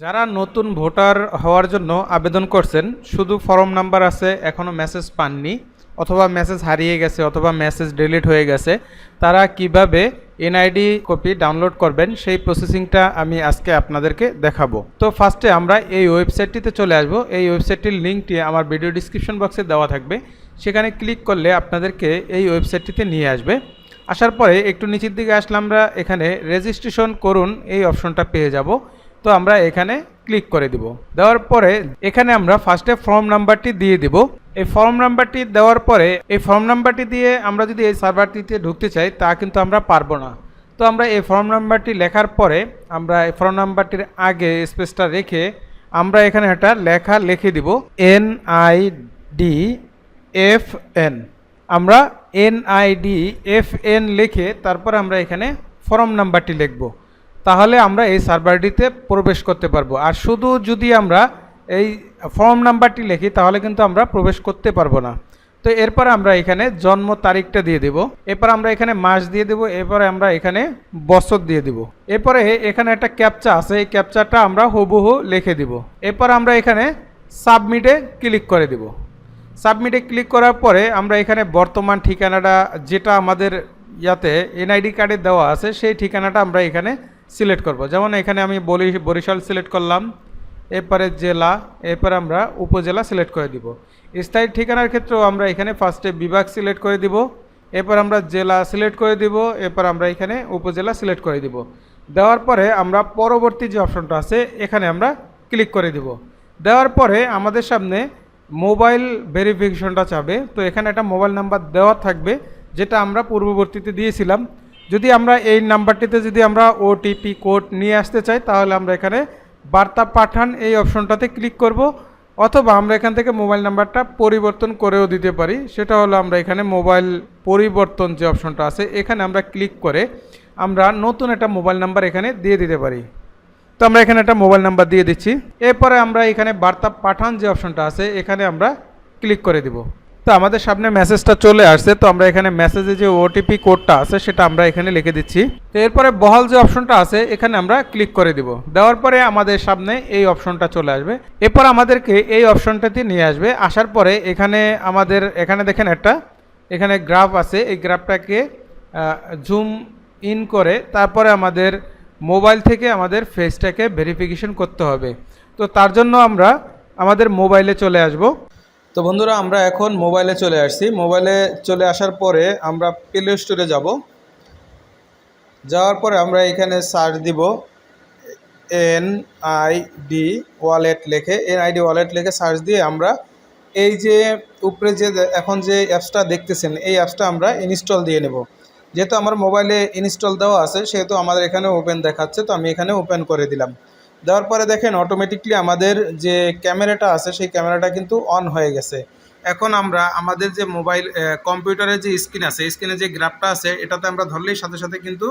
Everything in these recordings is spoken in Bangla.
যারা নতুন ভোটার হওয়ার জন্য আবেদন করছেন, শুধু ফর্ম নাম্বার আছে এখনও মেসেজ পাননি, অথবা মেসেজ হারিয়ে গেছে, অথবা মেসেজ ডিলিট হয়ে গেছে, তারা কীভাবে এনআইডি কপি ডাউনলোড করবেন, সেই প্রসেসিংটা আমি আজকে আপনাদেরকে দেখাবো। তো ফার্স্টে আমরা এই ওয়েবসাইটটিতে চলে আসব। এই ওয়েবসাইটটির লিঙ্কটি আমার ভিডিও ডিসক্রিপশন বক্সে দেওয়া থাকবে। সেখানে ক্লিক করলে আপনাদেরকে এই ওয়েবসাইটটিতে নিয়ে আসবে। আসার পরে একটু নিচের দিকে আসলে আমরা এখানে রেজিস্ট্রেশন করুন, এই অপশনটা পেয়ে যাব। তো আমরা এখানে ক্লিক করে দিব। দেওয়ার পরে এখানে আমরা ফার্স্টে ফর্ম নাম্বারটি দিয়ে দিব। এই ফর্ম নাম্বারটি দেওয়ার পরে এই ফর্ম নাম্বারটি দিয়ে আমরা যদি এই সার্ভারটিতে ঢুকতে চাই, তা কিন্তু আমরা পারব না। তো আমরা এই ফর্ম নাম্বারটি লেখার পরে আমরা এই ফর্ম নাম্বারটির আগে স্পেসটা রেখে আমরা এখানে একটা লেখা লিখে দিব। N I D F N আমরা এনআইডি এফ এন লিখে তারপর আমরা এখানে ফর্ম নাম্বারটি লিখব। তাহলে আমরা এই সার্ভারটিতে প্রবেশ করতে পারব। আর শুধু যদি আমরা এই ফর্ম নাম্বারটি লিখি, তাহলে কিন্তু আমরা প্রবেশ করতে পারব না। তো এরপর আমরা এখানে জন্ম তারিখটা দিয়ে দেব। এরপর আমরা এখানে মাস দিয়ে দেব। এরপরে আমরা এখানে বছর দিয়ে দিব। এরপরে এখানে একটা ক্যাপচা আছে। এই ক্যাপচাটা আমরা হুবহু লিখে দিব। এরপর আমরা এখানে সাবমিটে ক্লিক করে দিব। সাবমিটে ক্লিক করার পরে আমরা এখানে বর্তমান ঠিকানাটা, যেটা আমাদের ইয়াতে এনআইডি কার্ডে দেওয়া আছে, সেই ঠিকানাটা আমরা এখানে সিলেক্ট করব। যেমন এখানে আমি বলি, বরিশাল সিলেক্ট করলাম, এরপরে জেলা, এরপরে আমরা উপজেলা সিলেক্ট করে দিব। স্থায়ী ঠিকানার ক্ষেত্রেও আমরা এখানে ফার্স্টে বিভাগ সিলেক্ট করে দিব, এরপর আমরা জেলা সিলেক্ট করে দিব, এরপর আমরা এখানে উপজেলা সিলেক্ট করে দিব। দেওয়ার পরে আমরা পরবর্তী যে অপশনটা আছে, এখানে আমরা ক্লিক করে দিব। দেওয়ার পরে আমাদের সামনে মোবাইল ভেরিফিকেশনটা চাবে। তো এখানে একটা মোবাইল নাম্বার দেওয়া থাকবে, যেটা আমরা পূর্ববর্তীতে দিয়েছিলাম। যদি আমরা এই নাম্বারটিতে যদি আমরা ওটিপি কোড নিয়ে আসতে চাই, তাহলে আমরা এখানে বার্তা পাঠান এই অপশনটাতে ক্লিক করব, অথবা আমরা এখান থেকে মোবাইল নাম্বারটা পরিবর্তন করেও দিতে পারি। সেটা হলো আমরা এখানে মোবাইল পরিবর্তন যে অপশনটা আছে, এখানে আমরা ক্লিক করে আমরা নতুন একটা মোবাইল নাম্বার এখানে দিয়ে দিতে পারি। তো আমরা এখানে একটা মোবাইল নাম্বার দিয়ে দিচ্ছি। এরপরে আমরা এখানে বার্তা পাঠান যে অপশনটা আছে, এখানে আমরা ক্লিক করে দিব। তো আমাদের সামনে মেসেজটা চলে আসছে, তো আমরা এখানে মেসেজে যে ওটিপি কোডটা আছে, সেটা আমরা এখানে লিখে দিচ্ছি। তো এরপরে বহাল যে অপশনটা আছে, এখানে আমরা ক্লিক করে দিব। দেওয়ার পরে আমাদের সামনে এই অপশনটা চলে আসবে। এরপর আমাদেরকে এই অপশনটাতে নিয়ে আসবে। আসার পরে এখানে আমাদের, এখানে দেখেন একটা, এখানে গ্রাফ আছে। এই গ্রাফটাকে জুম ইন করে তারপরে আমাদের মোবাইল থেকে আমাদের ফেসটাকে ভেরিফিকেশন করতে হবে। তো তার জন্য আমরা আমাদের মোবাইলে চলে আসব। তো বন্ধুরা, আমরা এখন মোবাইলে চলে আসছি। মোবাইলে চলে আসার পরে আমরা প্লে স্টোরে যাব। যাওয়ার পরে আমরা এখানে সার্চ দিব এন আই ডি ওয়ালেট লেখে। এন আইডি ওয়ালেট লেখে সার্চ দিয়ে আমরা এই যে উপরে যে এখন যে অ্যাপসটা দেখতেছেন, এই অ্যাপসটা আমরা ইনস্টল দিয়ে নেব। যেহেতু আমার মোবাইলে ইনস্টল দেওয়া আছে, সেহেতু আমাদের এখানে ওপেন দেখাচ্ছে, তো আমি এখানে ওপেন করে দিলাম। দেওয়ার পরে দেখেন অটোমেটিকলি আমাদের যে ক্যামেরাটা আছে, সেই ক্যামেরাটা কিন্তু অন হয়ে গেছে। এখন আমরা আমাদের যে মোবাইল কম্পিউটারের যে স্ক্রিন আছে স্ক্রিনে যে গ্রাফটা আছে, এটাতে আমরা ধরলেই সাথে সাথে কিন্তু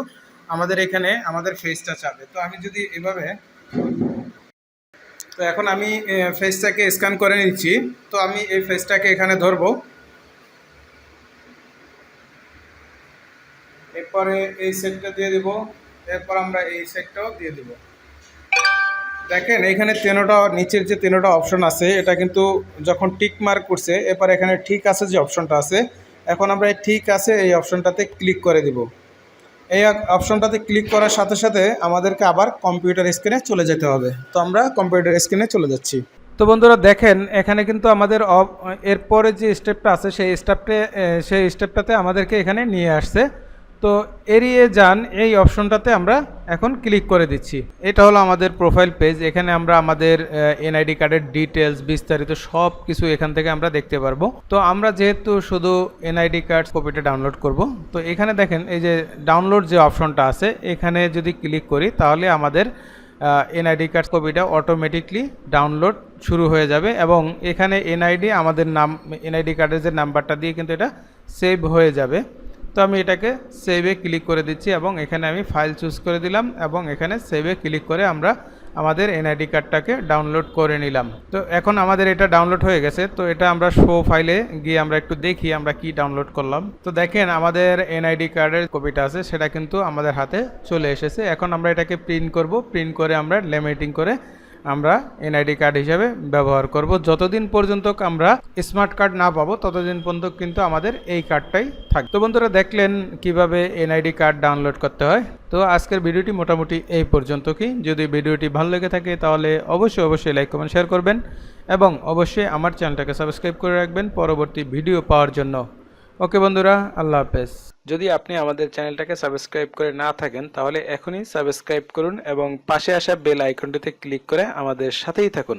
আমাদের এখানে আমাদের ফেসটা চাবে। তো আমি যদি এভাবে, তো এখন আমি ফেসটাকে স্ক্যান করে নিচ্ছি। তো আমি এই ফেসটাকে এখানে ধরবো। এরপরে এই সেটটা দিয়ে দিব। এরপর আমরা এই সেটটাও দিয়ে দিব। দেখেন, এখানে তেনোটা, নিচের যে তেনোটা অপশন আছে, এটা কিন্তু যখন টিক মার্ক করছে, এরপর এখানে ঠিক আছে যে অপশনটা আছে, এখন আমরা ঠিক আছে এই অপশনটাতে ক্লিক করে দিব। এই অপশনটাতে ক্লিক করার সাথে সাথে আমাদেরকে আবার কম্পিউটার স্ক্রিনে চলে যেতে হবে। তো আমরা কম্পিউটার স্ক্রিনে চলে যাচ্ছি। তো বন্ধুরা, দেখেন, এখানে কিন্তু আমাদের এরপরে যে স্টেপটা আছে, সেই স্টেপটে সেই স্টেপটাতে আমাদেরকে এখানে নিয়ে আসছে। তো এড়িয়ে যান, এই অপশনটাতে আমরা এখন ক্লিক করে দিচ্ছি। এটা হলো আমাদের প্রোফাইল পেজ, এখানে আমরা আমাদের এনআইডি কার্ডের ডিটেলস বিস্তারিত সব কিছু এখান থেকে আমরা দেখতে পারব। তো আমরা যেহেতু শুধু এনআইডি কার্ড কপিটা ডাউনলোড করব, তো এখানে দেখেন, এই যে ডাউনলোড যে অপশনটা আছে, এখানে যদি ক্লিক করি, তাহলে আমাদের এনআইডি কার্ড কপিটা অটোমেটিকলি ডাউনলোড শুরু হয়ে যাবে এবং এখানে এনআইডি আমাদের নাম, এনআইডি কার্ডের যে নাম্বারটা দিয়ে কিন্তু এটা সেভ হয়ে যাবে। তো আমি এটাকে সেভে ক্লিক করে দিচ্ছি এবং এখানে আমি ফাইল চুজ করে দিলাম এবং এখানে সেভে ক্লিক করে আমরা আমাদের এনআইডি কার্ডটাকে ডাউনলোড করে নিলাম। তো এখন আমাদের এটা ডাউনলোড হয়ে গেছে, তো এটা আমরা শো ফাইলে গিয়ে আমরা একটু দেখি আমরা কি ডাউনলোড করলাম। তো দেখেন আমাদের এনআইডি কার্ডের কপিটা আছে, সেটা কিন্তু আমাদের হাতে চলে এসেছে। এখন আমরা এটাকে প্রিন্ট করব প্রিন্ট করে আমরা লেমিটিং করে আমরা এনআইডি কার্ড হিসাবে ব্যবহার করব। যতদিন পর্যন্ত আমরা স্মার্ট কার্ড না পাবো, ততদিন পর্যন্ত কিন্তু আমাদের এই কার্ডটাই থাকবে তো বন্ধুরা, দেখলেন কীভাবে এনআইডি কার্ড ডাউনলোড করতে হয়। তো আজকের ভিডিওটি মোটামুটি এই পর্যন্ত কি যদি ভিডিওটি ভালো লেগে থাকে, তাহলে অবশ্যই অবশ্যই লাইক কমেন্ট শেয়ার করবেন এবং অবশ্যই আমার চ্যানেলটাকে সাবস্ক্রাইব করে রাখবেন। পরবর্তী ভিডিও পাওয়ার জন্য। ওকে বন্ধুরা, আল্লাহ হাফেজ। যদি আপনি আমাদের চ্যানেলটাকে সাবস্ক্রাইব করে না থাকেন, তাহলে এখনই সাবস্ক্রাইব করুন এবং পাশে আসা বেল আইকনটিতে ক্লিক করে আমাদের সাথেই থাকুন।